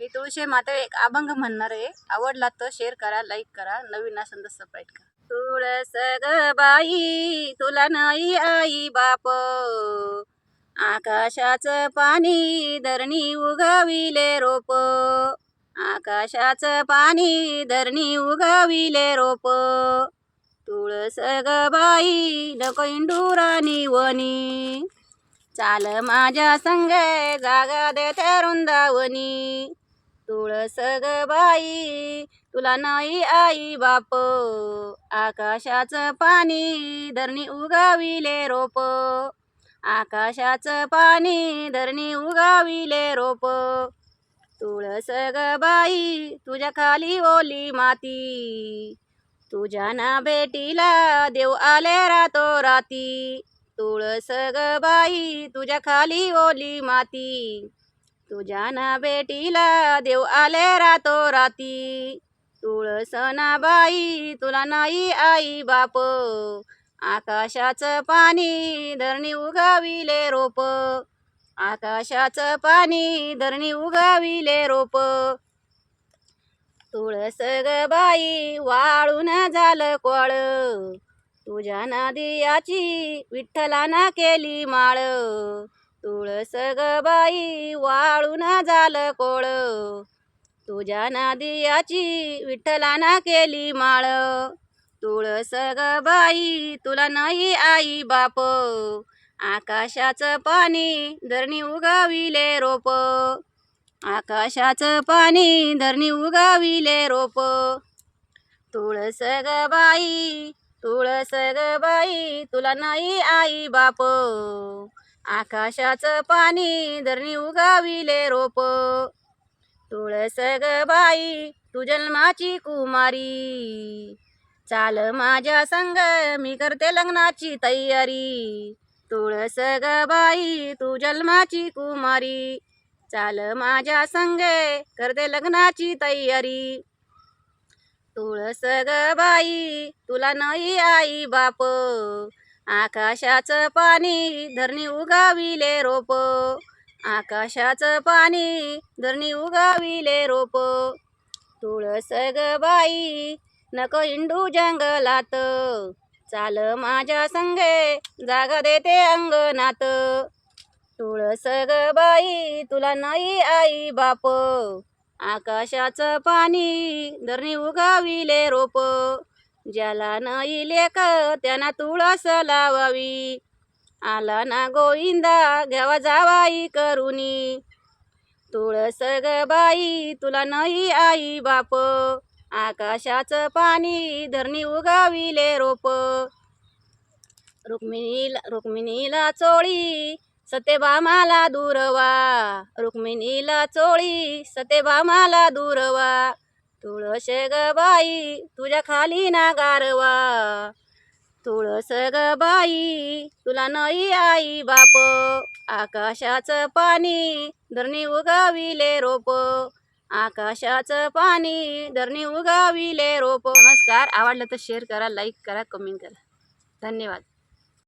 मी तुळशी माता एक अभंग म्हणणार आहे. आवडला तर शेअर करा लाईक करा. नवीन असेल तर सबस्क्राईब करा. तुळस ग बाई तुला नाही आई बाप. आकाशाचं पाणी धरणी उगाविले रोप. आकाशाचं पाणी धरणी उगाविले रोप. तुळस ग बाई नको इंडुरानी वनी चाल माझ्या संग जागा देते रुंदावनी तुळस ग बाई तुला नाही आई बाप. आकाशाचं पाणी धरणी उगाविले रोप. आकाशाचं पाणी धरणी उगाविले रोप. तुळस ग बाई तुझ्या खाली ओली माती. तुझ्या ना भेटीला देव आले रातो राती. तुळस ग बाई तुझ्या खाली ओली माती. तुझ्या ना बेटीला देव आले रातो राती तुळस ना बाई तुला नाही आई बाप. आकाशाचं पाणी धरणी उगाविले रोप. आकाशाचं पाणी धरणी उगाविले रोप. तुळस ग बाई वाळून झालं कोळ. तुझ्या नादियाची विठ्ठलाना केली माळ. तुळस ग बाई वाळून झालं कोळ. तुझ्या नादियाची विठ्ठलाना केली माळ. तुळस ग बाई तुला नाही आई बाप. आकाशाचं पाणी धरणी उगाविले रोप. आकाशाचं पाणी धरणी उगाविले रोप. तुळस ग बाई तुळस ग बाई तुला नाही आई बाप. आकाशाचं पाणी धरणी उगाविले रोप. तुळस ग बाई तू जन्माची कुमारी. चाल माझ्या संग मी करते लग्नाची तयारी. तुळस ग बाई तू जन्माची कुमारी. चाल माझ्या संगे करते लग्नाची तयारी. तुळस ग बाई तुला नाही आई बाप. आकाशाचं पाणी धरणी उगाविले रोप. आकाशाचं पाणी धरणी उगाविले रोप. तुळस ग बाई नको इंडू जंगलात. चाल माझ्या संगे जागा देते अंगणात. तुळस ग बाई तुला नाही आई बाप. आकाशाचं पाणी धरणी उगाविले रोप. ज्याला नाही लेक त्यांना तुळस लावावी. आला ना गोविंदा घ्यावा जावाई करुनी. तुळस ग बाई तुला नाही आई बाप. आकाशाचं पाणी धरणी उगाविले रोप. रुक्मिणीला रुक्मिणीला चोळी सत्यभामाला दूरवा. रुक्मिणीला चोळी सत्यभामाला दूरवा. तुळस ग बाई तुझ्या खाली ना गारवा. तुळस ग बाई तुला नाही आई बाप. आकाशाचं पाणी धरणी उगाविले रोप. आकाशाचं पाणी धरणी उगाविले रोप. नमस्कार आवडलं तर शेअर करा लाईक करा कमेंट करा. धन्यवाद.